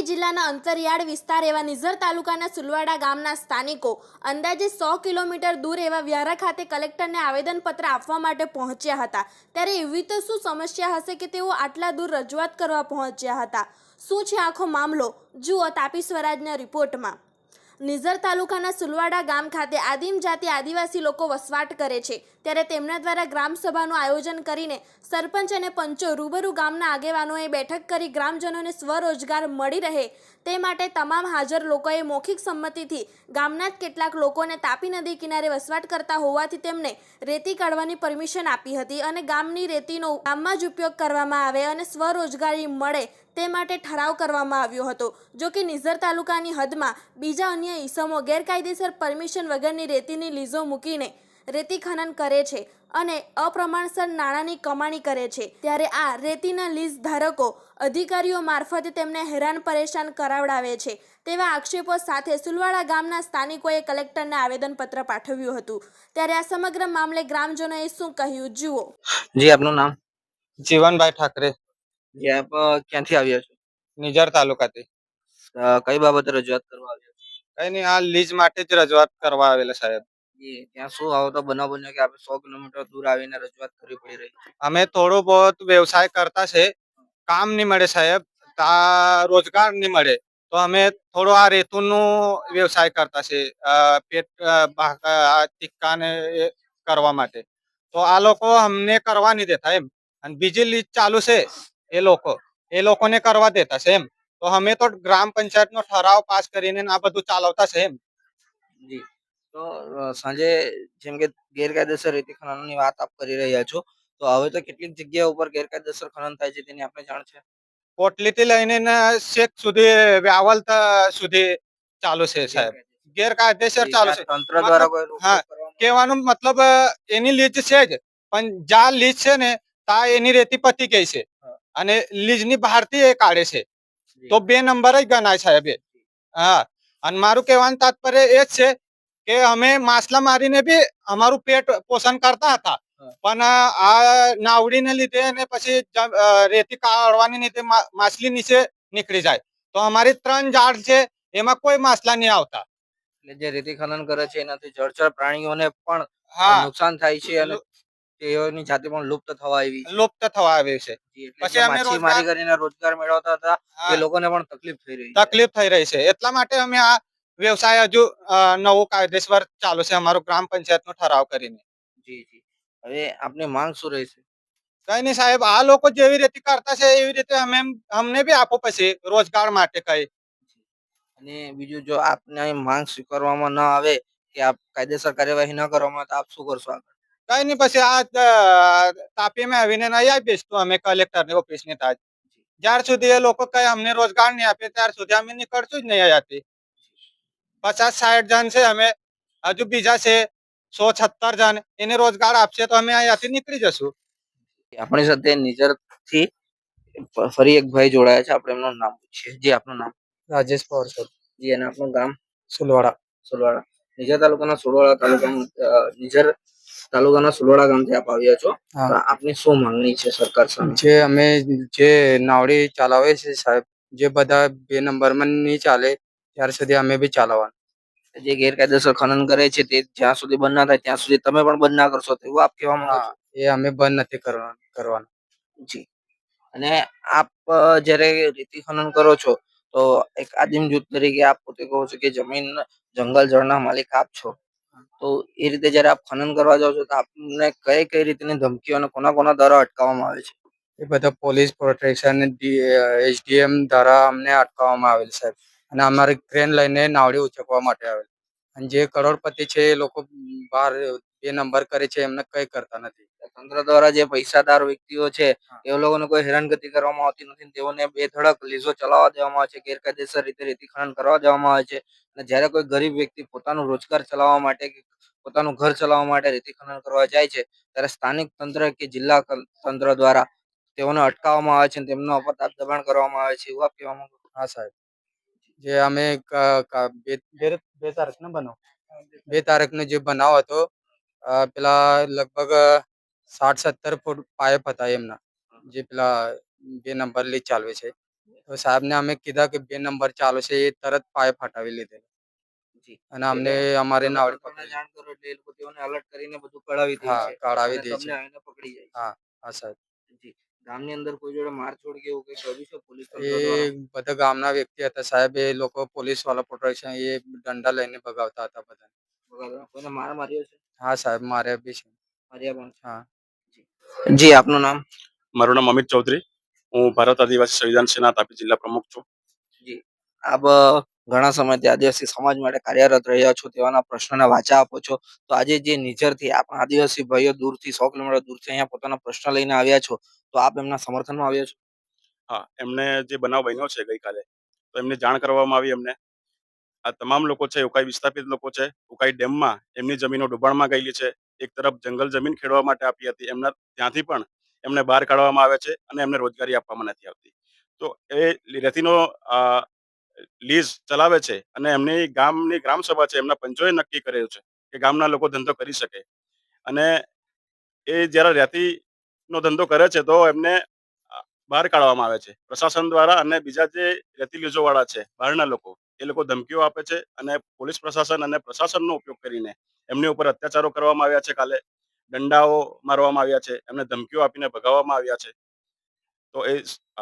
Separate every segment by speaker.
Speaker 1: તાપી જિલ્લાના અંતરિયાળ વિસ્તાર એવા નિઝર તાલુકાના સુલવાડા ગામના સ્થાનિકો અંદાજે સો કિલોમીટર દૂર એવા વ્યારા ખાતે કલેક્ટરને આવેદનપત્ર આપવા માટે પહોંચ્યા હતા. ત્યારે એવી તો શું સમસ્યા હશે કે તેઓ આટલા દૂર રજૂઆત કરવા પહોંચ્યા હતા? શું છે આખો મામલો? જુઓ તાપી સ્વરાજના રિપોર્ટમાં. નિઝર તાલુકાના સુલવાડા ગામ ખાતે આદિમ જાતિ આદિવાસી લોકો વસવાટ કરે છે. ત્યારે તેમના દ્વારા ગ્રામસભાનું આયોજન કરીને સરપંચ અને પંચો રૂબરૂ ગામના આગેવાનોએ બેઠક કરી ગ્રામજનોને સ્વરોજગાર મળી રહે તે માટે તમામ હાજર લોકોએ મૌખિક સંમતિથી ગામના જ કેટલાક લોકોને તાપી નદી કિનારે વસવાટ કરતા હોવાથી તેમને રેતી કાઢવાની પરમિશન આપી હતી અને ગામની રેતીનો ગામમાં જ ઉપયોગ કરવામાં આવે અને સ્વરોજગારી મળે તે માટે ઠરાવ કરવામાં આવ્યો હતો. જો કે નિઝર તાલુકાની હદમાં બીજા અન્ય ઈસમો ગેરકાયદેસર પરમિશન વગરની રેતીની લીઝો મૂકીને રેતી ખનન કરે છે અને અપ્રમાણસર નાણાંની કમાણી કરે છે. ત્યારે આ રેતીના લીઝ ધારકો અધિકારીઓ મારફતે તેમને હેરાન પરેશાન કરાવડાવે છે. તેવા આક્ષેપો સાથે સુલવાડા ગામના સ્થાનિકોએ કલેક્ટરને આવેદનપત્ર પાઠવ્યું હતું. ત્યારે આ સમગ્ર મામલે ગ્રામજનોએ શું કહ્યું? જુઓ.
Speaker 2: જી આપનું નામ?
Speaker 3: જીવનભાઈ ઠાકરે.
Speaker 2: આપ ક્યાંથી આવ્યા છો?
Speaker 3: નિઝર તાલુકાથી.
Speaker 2: અ, કઈ બાબતે રજૂઆત કરવા આવ્યા છો?
Speaker 3: કઈ નહીં આ લીજ માટે જ રજૂઆત કરવા આવેલા સાહેબ.
Speaker 2: ત્યાં શું આવો તો બનાવ બન્યો કે આપણે સો કિલોમીટર દૂર આવીને રજૂઆત કરવી પડી રહી છે?
Speaker 3: અમે થોડું બહુત વ્યવસાય કરતા છે. કામ નહીં મળે સાહેબ. તા રોજગાર નહીં મળે. તો અમે થોડો આ રેતુનું વ્યવસાય કરતા છે. અ, પેટ અ, ભા- આ ટિક્કા ને એ કરવા માટે. તો આ લોકો અમને કરવા નહીં દેતા એમ. અને બીજી લીજ ચાલુ છે. એ લોકો એ લોકોને કરવા દેતા છે એમ. તો અમે તો ગ્રામ પંચાયતનો ઠરાવ પાસ કરીને આ બધું ચાલવતા છે એમ.
Speaker 2: જી. તો સાંજે જેમ કે ગેરકાયદેસર રીતે ખનનની વાત આપ કરી રહ્યા છો તો હવે તો કેટલીક જગ્યા ઉપર ગેરકાયદેસર ખનન થાય છે તેની આપણે જાણ છે?
Speaker 3: પોટલીથી લઈને શેખ સુધી વ્યાવલ સુધી ચાલુ છે સાહેબ. ગેરકાયદેસર. ચાલુ છે.
Speaker 2: તંત્ર દ્વારા
Speaker 3: હા, કહેવાનો મતલબ એની લીજ છે જ પણ જ્યાં લીજ છે ને ત્યાં એની રેતી પતી ગઈ છે. અને લીજની બહારથી એ કાઢે છે. તો બે નંબર જ ગણાય સાહેબ હા. અને મારું કહેવાનું તાત્પર્ય એ જ છે કે અમે માછલા મારીને બી અમારું પેટ પોષણ કરતા હતા. પણ આ નાવડીને લીધે અને પછી રેતી કાઢવાની લીધે માછલી નીચે નીકળી જાય. તો અમારી ત્રણ ઝાડ છે એમાં કોઈ માછલા નહીં આવતા.
Speaker 2: એટલે જે રેતી ખનન કરે છે એનાથી જળચર પ્રાણીઓને પણ
Speaker 3: હા.
Speaker 2: નુકસાન થાય છે અને તેઓની જાતિ પણ લુપ્ત થવા આવી
Speaker 3: લુપ્ત થવા આવે છે. પછી અમે
Speaker 2: માછીમારી કરીને રોજગાર મેળવતા હતા એ લોકોને પણ તકલીફ થઈ રહી
Speaker 3: તકલીફ થઈ રહી છે. એટલા માટે અમે આ વ્યવસાય હજુ નવો કાયદેસર ચાલુ છે અમારો ગ્રામ પંચાયતનો ઠરાવ કરીને.
Speaker 2: જી જી. હવે આપની માંગ શું રહેશે?
Speaker 3: કઈ નહીં સાહેબ આ લોકો જેવી રીતે કરતા છે એવી રીતે અમે અમને બી આપો પછી રોજગાર માટે કઈ.
Speaker 2: અને બીજું જો આપને માંગ સ્વીકારવામાં ન આવે કે આપ કાયદેસર કાર્યવાહી ન કરવામાં તો આપ શું કરશો આગળ?
Speaker 3: કઈ નહીં પછી આ તાપી તાપીમાં આવીને નહીં આવી બેસતું અમે કલેક્ટરની ઓફિસની તાજ જ્યાર સુધી એ લોકો કઈ અમને રોજગાર નહીં આપે ત્યાર સુધી અમે નીકળશું જ નહીં અહીંયાથી. પચાસ સાઠ જણ છે અમે હજુ બીજા છે સો છત્તર જણ. એને રોજગાર આપશે તો અમે અહીંયાથી નીકળી જશું.
Speaker 2: આપણી સાથે નિજરથી ફરી એક ભાઈ જોડાયા છે આપણે એમનું નામ પૂછીએ. જી આપનું નામ?
Speaker 4: રાજેશ પવાર સર.
Speaker 2: જી અને આપનું ગામ?
Speaker 4: સુલવાડા.
Speaker 2: સુલવાડા. નિજર તાલુકાના સુલવાડા તાલુકાનું અ, નિજર તાલુકાના સુલોડા ગામથી આપ આવ્યા છો. તો આપની શું માંગણી છે સરકાર સામે?
Speaker 4: જે અમે જે નાવડી ચલાવે છે સાહેબ જે બધા બે નંબરમાં નહીં ચાલે ત્યાર સુધી અમે બી ચલાવવાનું
Speaker 2: જે ગેરકાયદેસર ખનન કરે છે તે જ્યાં સુધી બંધ ના થાય ત્યાં સુધી તમે પણ બંધ ના કરશો તેવું આપ કહેવા માંગો
Speaker 4: એ અમે બંધ નથી કરવાનું કરવાનું.
Speaker 2: જી. અને આપ જ્યારે રેતી ખનન કરો છો તો એક આદિમ જૂથ તરીકે આપ પોતે કહો છો કે જમીન જંગલ જળના માલિક આપ છો. તો એ રીતે જ્યારે આપ ખનન કરવા જાઓ છો તો આપને કઈ કઈ રીતની ધમકીઓ અને કોના કોના દ્વારા અટકાવવામાં આવે છે?
Speaker 4: એ બધા પોલીસ પ્રોટેક્શન એસડીએમ દ્વારા અમને અટકાવવામાં આવેલ સાહેબ. અને અમારે ક્રેન લઈને નાવડી ઉચકવા માટે આવેલ. અને જે કરોડપતિ છે એ લોકો બહાર બે નંબર કરે છે એમને કઈ કરતા નથી.
Speaker 2: તંત્ર દ્વારા જે પૈસાદાર વ્યક્તિઓ છે એ લોકોને કોઈ હેરાનગતિ કરવામાં આવતી નથી તેઓને બે ધડક લીઝો ચલાવવા દેવામાં આવે છે ગેરકાયદેસર રીતે રેતી ખનન કરવા દેવામાં આવે છે અને જ્યારે કોઈ ગરીબ વ્યક્તિ પોતાનો રોજગાર ચલાવવા માટે પોતાનું ઘર ચલાવવા માટે રેતી ખનન કરવા જાય છે ત્યારે સ્થાનિક તંત્ર કે જિલ્લા તંત્ર દ્વારા તેઓને અટકાવવામાં આવે છે અને તેમનો ઉપર દાબ દબાણ કરવામાં આવે છે એવું આપ કહેવા માંગુ
Speaker 4: હા સાહેબ. જે અમે બે તારીખ નો બનાવ બે તારીખ નો જે બનાવ હતો પેલા લગભગ સાઠ સત્તર ફૂટ પાઇપ હતા એમના જે પેલા બે નંબર લીક ચાલવે છે. તો સાહેબને અમે કીધા કે બે નંબર ચાલુ છે એ તરત પાઇપ હટાવી લીધેલો. અને અમને અમારે નાવડી પકડી.
Speaker 2: જાણ કરો એટલે એ લોકો તેઓને alert કરીને બધું કઢાવી દે છે
Speaker 4: કાઢાવી દે છે.
Speaker 2: આવીને પકડી જાય છે.
Speaker 4: હા સાહેબ.
Speaker 2: જી. ગામની અંદર કોઈ જોડે મારઝોડ કે એવું કઈ કર્યું છે પોલીસ
Speaker 4: એ બધા ગામના વ્યક્તિ હતા સાહેબ એ લોકો પોલીસવાળા પ્રોટેક્શન એ દંડા લઈને ભગાવતા હતા બધા
Speaker 2: કોઈને માર માર્યો છે?
Speaker 4: હા સાહેબ મારે બી છે. હા.
Speaker 2: જી. આપનું નામ?
Speaker 5: મારું નામ અમિત ચૌધરી. હું ભારત આદિવાસી સંવિધાન સેના તાપી જિલ્લા પ્રમુખ છું.
Speaker 2: જી. આપ ઘણા સમયથી આદિવાસી સમાજ માટે કાર્યરત રહ્યા છો તેવાના પ્રશ્નના વાચા આપો છો. તો આજે જે નિઝરથી આપ આદિવાસી ભાઈઓ દૂરથી સો કિલોમીટર દૂરથી અહીંયા પોતાના પ્રશ્ન લઈને આવ્યા છો તો આપ એમના સમર્થનમાં આવ્યા છો?
Speaker 5: હા એમને જે બનાવ બન્યો છે ગઈકાલે તો એમને જાણ કરવામાં આવી એમને આ તમામ લોકો છે ઉકાઈ વિસ્થાપિત લોકો છે ઉકાઈ ડેમમાં, એમની જમીનો ડુબાણમાં ગયેલી છે, એક તરફ જંગલ જમીન ખેડવા માટે આપી હતી, એમના ત્યાંથી પણ એમને બહાર કાઢવામાં આવે છે અને એમને રોજગારી આપવામાં નથી આવતી. તો એ રેતીનો લીઝ ચલાવે છે અને એમની ગામની ગ્રામસભા છે, એમના પંચોએ નક્કી કરેલું છે કે ગામના લોકો ધંધો કરી શકે. અને એ જ્યારે રેતીનો ધંધો કરે છે, તો એમને બહાર કાઢવામાં આવે છે. પ્રશાસન દ્વારા અને બીજા જે રેતી લીઝો વાળા છે, બહારના લોકો એ લોકો ધમકીઓ આપે છે અને પોલીસ પ્રશાસન અને પ્રશાસનનો ઉપયોગ કરીને એમની ઉપર અત્યાચારો કરવામાં આવ્યા છે. કાલે દંડાઓ મારવામાં આવ્યા છે એમને ધમકીઓ આપીને ભગાવવામાં આવ્યા છે. તો એ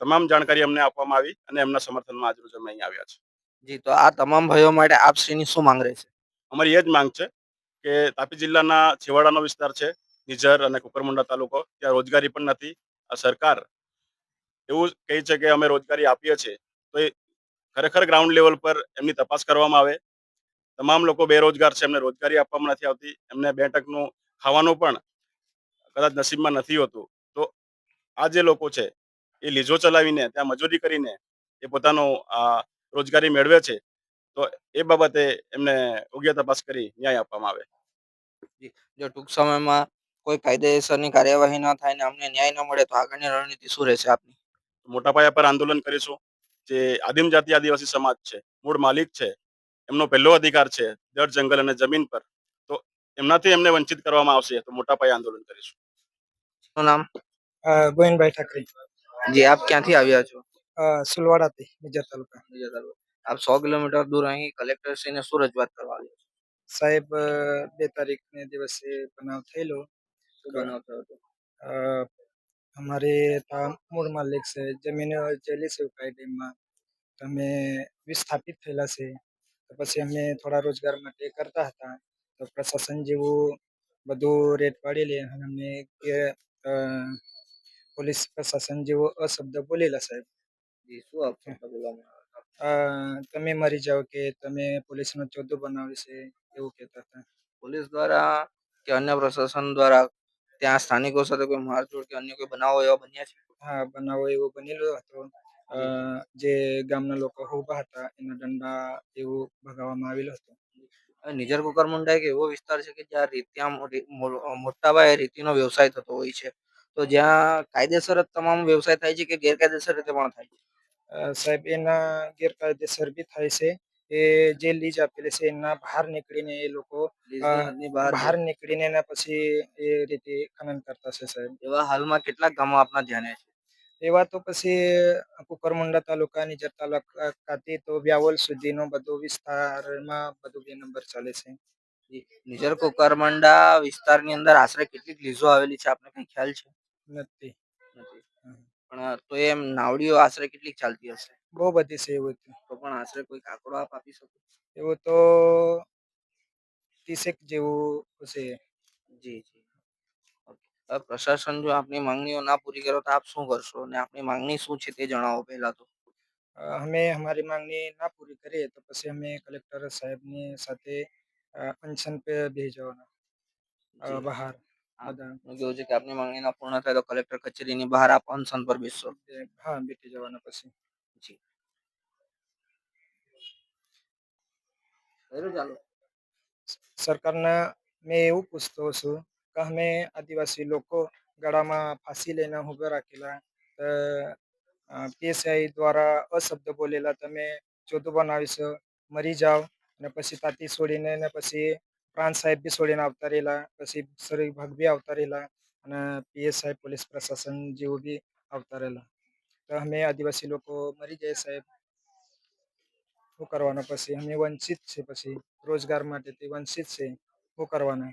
Speaker 5: તમામ જાણકારી અમને આપવામાં આવી અને એમના સમર્થનમાં આજરોજ અમે અહીં આવ્યા છે
Speaker 2: જી તો આ તમામ ભાઈઓ માટે આપ શ્રીની શું માંગ રહેશે
Speaker 5: અમારી એ જ માંગ છે કે તાપી જિલ્લાના છેવાડાનો વિસ્તાર છે નિઝર અને કુકરમુંડા તાલુકો ત્યાં રોજગારી પણ નથી. આ સરકાર એવું કહે છે કે અમે રોજગારી આપીએ છીએ. તો એ ખરેખર ગ્રાઉન્ડ લેવલ પર એમની તપાસ કરવામાં આવે. તમામ લોકો બેરોજગાર છે એમને રોજગારી આપવામાં નથી આવતી. એમને બે ટકનું ખાવાનું પણ કદાચ નસીબમાં નથી હોતું. તો આ જે લોકો છે એ લીઝો ચલાવીને ત્યાં મજૂરી કરીને એ પોતાનો રોજગારી મેળવે છે તો એ બાબતે એમને યોગ્ય તપાસ કરી ન્યાય આપવામાં આવે.
Speaker 2: જો ટૂંક સમયમાં કોઈ કાયદેસરની કાર્યવાહી ન થાય ને અમને ન્યાય ન મળે તો આગળની રણનીતિ શું રહેશે આપની?
Speaker 5: મોટા પાયા પર આંદોલન કરીશું. જે આદિમ જાતિ આદિવાસી સમાજ છે મૂળ માલિક છે એમનો પહેલો અધિકાર છે દર જંગલ અને જમીન પર તો એમનાથી એમને વંચિત કરવામાં આવશે તો મોટા પાયે આંદોલન કરીશું.
Speaker 2: શું નામ?
Speaker 6: ગોવિંદભાઈ ઠાકરે.
Speaker 2: જી આપ ક્યાંથી આવ્યા છો?
Speaker 6: સુલવાડાથી બીજા તાલુકા.
Speaker 2: આપ સો કિલોમીટર દૂર અહીં કલેક્ટર શ્રીને શું રજૂઆત કરવા આવ્યો
Speaker 6: સાહેબ બે તારીખને દિવસે બનાવ થયેલો.
Speaker 2: બનાવ થયો હતો?
Speaker 6: અમારે ત્યાં મૂળ માલિક છે જમીન ચેલી છે ઉકાઈ ડેમમાં. તો અમે વિસ્થાપિત થયેલા છે. તો પછી અમે થોડા રોજગાર માટે કરતા હતા. તો પ્રશાસન જેવું બધું રેટ પાડી લે અને અમને કે પોલીસ પ્રશાસન જેવો અશબ્દ બોલેલા સાહેબ.
Speaker 2: શું આપ બોલવામાં આવ્યા હતા?
Speaker 6: અ, તમે મરી જાઓ કે તમે પોલીસનો ચોદો બનાવે છે એવું કહેતા હતા.
Speaker 2: પોલીસ દ્વારા કે અન્ય પ્રશાસન દ્વારા ત્યાં સ્થાનિકો સાથે કોઈ મારઝોડ કે અન્ય કોઈ બનાવો એવા બન્યા છે?
Speaker 6: હા બનાવો એવો બનેલો હતો. જે. ગામના લોકો ઊભા હતા એના દંડા એવું ભગાવવામાં આવેલો હતો.
Speaker 2: નિઝર કુકર કુકરમુંડા એક એવો વિસ્તાર છે કે જ્યાં રીત્યા ત્યાં રીતિનો વ્યવસાય થતો હોય છે. તો જ્યાં કાયદેસર જ તમામ વ્યવસાય થાય છે કે ગેરકાયદેસર રીતે પણ થાય છે?
Speaker 6: સાહેબ એના ગેરકાયદેસર બી થાય છે. એ જે લીજ આપેલી છે એના બહાર નીકળીને એ લોકો
Speaker 2: બહાર
Speaker 6: નીકળીને એના પછી એ રીતે ખનન કરતા છે સાહેબ.
Speaker 2: એવા હાલમાં કેટલા ગામો આપના ધ્યાને છે?
Speaker 6: એવા તો પછી કુકરમુંડા તાલુકા નિજર તાલુકા ખાતે તો વ્યાવલ સુધીનો બધો વિસ્તારમાં બધું બે નંબર ચાલે છે.
Speaker 2: નિજર કુકરમંડા વિસ્તારની અંદર આશરે કેટલીક લીઝો આવેલી છે? આપને કઈ ખ્યાલ છે?
Speaker 6: નથી.
Speaker 2: નથી. પણ તો એમ નાવડીઓ આશરે કેટલીક ચાલતી હશે?
Speaker 6: બહુ બધી છે એવું તો.
Speaker 2: તો પણ આશરે કોઈ આંકડો આપ આપી શકો?
Speaker 6: એવું તો ત્રીસેક જેવું હશે.
Speaker 2: જી જી પ્રશાસન જો આપની માંગણીઓ ના પૂરી કરો તો આપ શું કરશો? અને આપની માંગણી શું છે તે જણાવો પહેલા તો.
Speaker 6: અમે અમારી માંગણી ના પૂરી કરીએ તો પછી અમે કલેક્ટર સાહેબની સાથે અનશન પે બેસી જવાના. બહાર. બધા.
Speaker 2: છે કે આપની માંગણી ના પૂર્ણ થાય તો કલેક્ટર કચેરીની બહાર આપ અનશન પર બેસશો.
Speaker 6: હા બેસી જવાના પછી.
Speaker 2: જી કર્યું ચાલુ
Speaker 6: સરકારને મેં એવું પૂછતો છું કે અમે આદિવાસી લોકો ગળામાં ફાંસી લઈને ઊભા રાખેલા પીએસઆઈ દ્વારા અશબ્દ બોલેલા તમે ચોથું બનાવીશો મરી જાઓ અને પછી તાતી છોડીને ને પછી પ્રાંત સાહેબ બી છોડીને આવતા રહેલા પછી શરીર ભાગ બી આવતા રહેલા અને પીએસઆઈ પોલીસ પ્રશાસન જેવું બી આવતા રહેલા અમે આદિવાસી લોકો મરી જાય સાહેબ. શું કરવાના? પછી અમે વંચિત છે, પછી રોજગાર માટે તે વંચિત છે. શું કરવાના?